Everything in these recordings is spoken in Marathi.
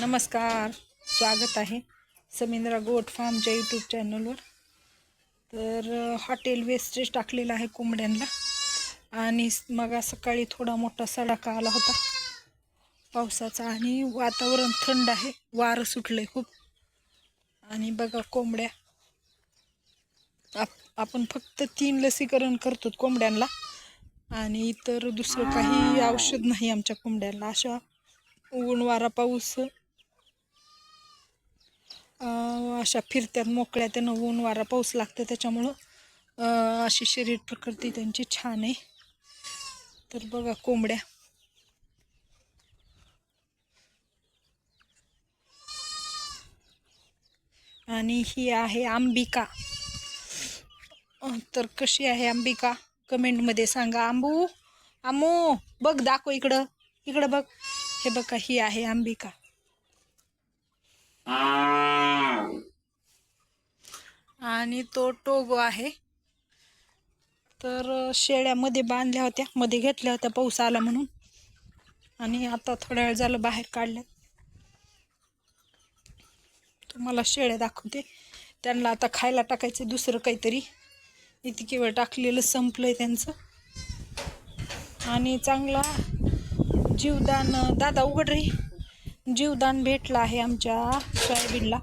नमस्कार. स्वागत आहे समिंद्रा गोट फार्मच्या यूट्यूब चॅनलवर तर हॉटेल वेस्टेज टाकलेलं आहे कोंबड्यांना आणि मग सकाळी थोडा मोठा सडाका आला होता. पावसाचा आणि वातावरण थंड आहे. वारं सुटलं खूप. आणि बघा कोंबड्या. आप आपण फक्त तीन लसीकरण करतो कोंबड्यांना आणि इतर दुसरं काही औषध नाही आमच्या कोंबड्यांना. अशा ऊन वारा पाऊस अशा फिरत्यात मोकळ्या त्यानं ऊन वारा पाऊस लागतं त्याच्यामुळं अशी शरीर प्रकृती त्यांची छान आहे. तर बघा कोंबड्या. आणि ही आहे अंबिका तर कशी आहे अंबिका कमेंटमध्ये सांगा. आंबू आमो बघ दाखव इकडं. इकडं बघ. हे बघा ही आहे अंबिका आणि तो टोगो आहे. तर शेळ्यामध्ये बांधल्या होत्या. मध्ये घेतल्या होत्या पाऊस आला म्हणून. आणि आता थोड्या वेळ झालं बाहेर काढल्या तुम्हाला शेळ्या दाखवते. त्यांना आता खायला टाकायचं दुसरं काहीतरी. इतकी वेळ टाकलेलं संपलंय त्यांचं. आणि चांगला जीवदान दादा उघड रे. जीवदान भेटलं आहे आमच्या सोयाबीनला.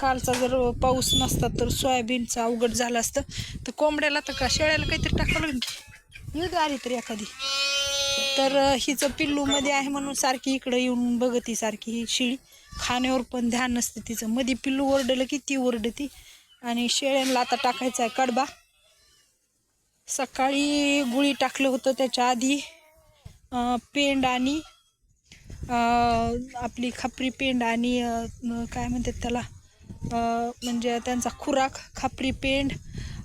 कालचा जर पाऊस नसता तर सोयाबीनचा अवघड झालं असतं. तर कोंबड्याला तर का शेळ्याला काहीतरी टाकावं लागेल येऊ दे आली तरी एखादी. तर हिचं पिल्लूमध्ये आहे म्हणून सारखी इकडं येऊन बघती सारखी ही शिळी. खाण्यावर पण ध्यान नसतं तिचं. मध्ये पिल्लू ओरडलं की ती ओरडती. आणि शेळ्यांना आता टाकायचा आहे कडबा. सकाळी गुळी टाकलं होतं त्याच्या आधी. पेंड आणि आपली खापरी पेंड आणि काय म्हणतात त्याला? म्हणजे त्यांचा खुराक खापरी पेंड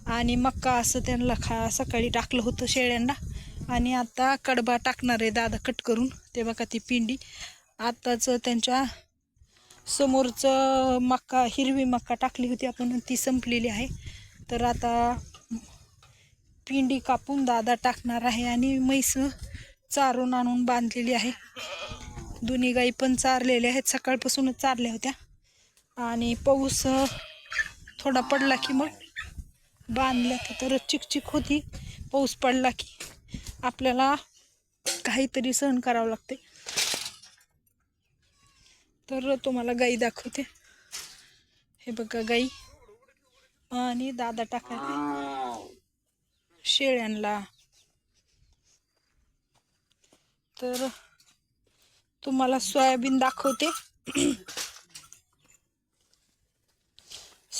आणि मक्का असं त्यांना खा सकाळी टाकलं होतं शेळ्यांना. आणि आता कडबा टाकणार आहे दादा कट करून. ते बघा ती पिंडी. आत्ताच त्यांच्या समोरचं मक्का हिरवी मक्का टाकली होती आपण ती संपलेली आहे. तर आता पिंडी कापून दादा टाकणार आहे आणि म्हैस चारून आणून बांधलेली आहे. दोन्ही गाई पण चारलेल्या आहेत. सकाळपासूनच चारल्या होत्या. आणि पाऊस थोडा पडला की मग बांधल्या तर चिकचिक होती. पाऊस पडला की आपल्याला काहीतरी सहन करावं लागते तर तुम्हाला गाई दाखवते. हे बघा गाई. आणि दादा टाकायला. शेळ्यांना तर तुम्हाला सोयाबीन दाखवते.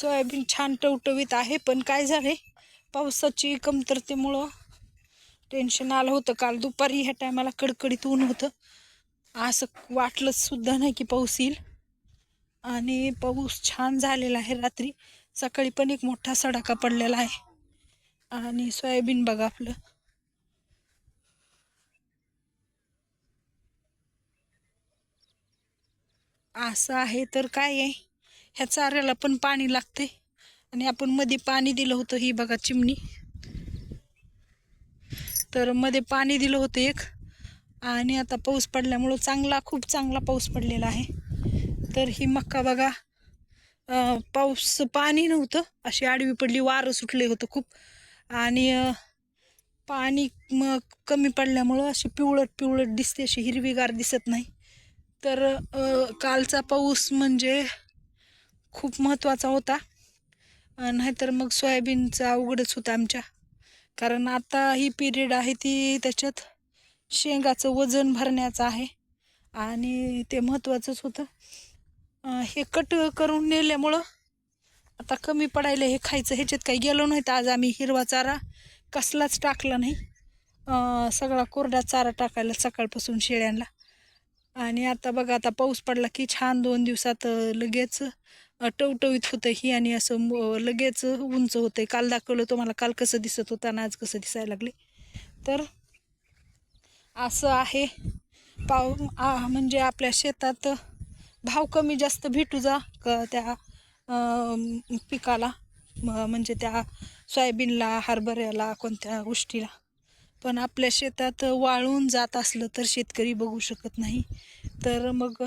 सोयाबीन छान टवटवीत आहे पण काय झाले पावसाची कमतरतेमुळं टेन्शन आलं होतं काल. दुपारी ह्या टायमाला कडकडीत ऊन होतं. असं वाटलंच सुद्धा नाही की पाऊस येईल. आणि पाऊस छान झालेला आहे रात्री. सकाळी पण एक मोठा सडाका पडलेला आहे. आणि सोयाबीन बघा आपलं. असं आहे तर काय आहे? ह्या चाऱ्याला पण पाणी लागते आणि आपण मध्ये पाणी दिलं होतं ही बघा चिमणी. तर मध्ये पाणी दिलं होतं एक. आणि आता पाऊस पडल्यामुळं चांगला खूप चांगला पाऊस पडलेला आहे. तर ही मक्का बघा. पाऊस पाणी नव्हतं. अशी आडवी पडली वारं सुटले होतं खूप. आणि पाणी मग कमी पडल्यामुळं अशी पिवळट पिवळट दिसते अशी हिरवीगार दिसत नाही. तर कालचा पाऊस म्हणजे खूप महत्त्वाचा होता. नाहीतर मग सोयाबीनचा अवघडच होता आमच्या. कारण आता ही पिरियड आहे ती त्याच्यात शेंगाचं वजन भरण्याचं आहे. आणि ते महत्त्वाचंच होतं. हे कट करून नेल्यामुळं आता कमी पडायला हे खायचं ह्याच्यात काही गेलो नाही. तर आज आम्ही हिरवा चारा कसलाच टाकला नाही. सगळा कोरडा चारा टाकायला सकाळपासून शेळ्यांना. आणि आता बघा आता पाऊस पडला की छान दोन दिवसात लगेच टवटवीत होतं ही आणि असं लगेच उंच होतंय. काल दाखवलं तुम्हाला काल कसं दिसत होतं आणि आज कसं दिसायला लागले. तर असं आहे. पाव म्हणजे आपल्या शेतात भाव कमी जास्त भेटू जा क त्या पिकाला. म्हणजे त्या सोयाबीनला हरभऱ्याला कोणत्या गोष्टीला. पण आपल्या शेतात वाळून जात असलं तर शेतकरी बघू शकत नाही. तर मग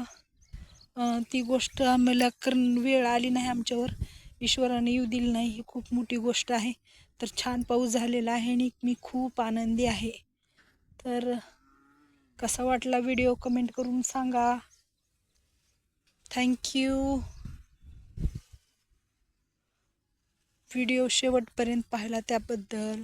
ती गोष्ट आम्हाला करण वेळ आली नाही आमच्यावर. ईश्वराने येऊ दिली नाही. ही खूप मोठी गोष्ट आहे. तर छान पाऊस झालेला आहे आणि मी खूप आनंदी आहे. तर कसा वाटला व्हिडिओ कमेंट करून सांगा. थँक्यू व्हिडिओ शेवटपर्यंत पाहिला त्याबद्दल.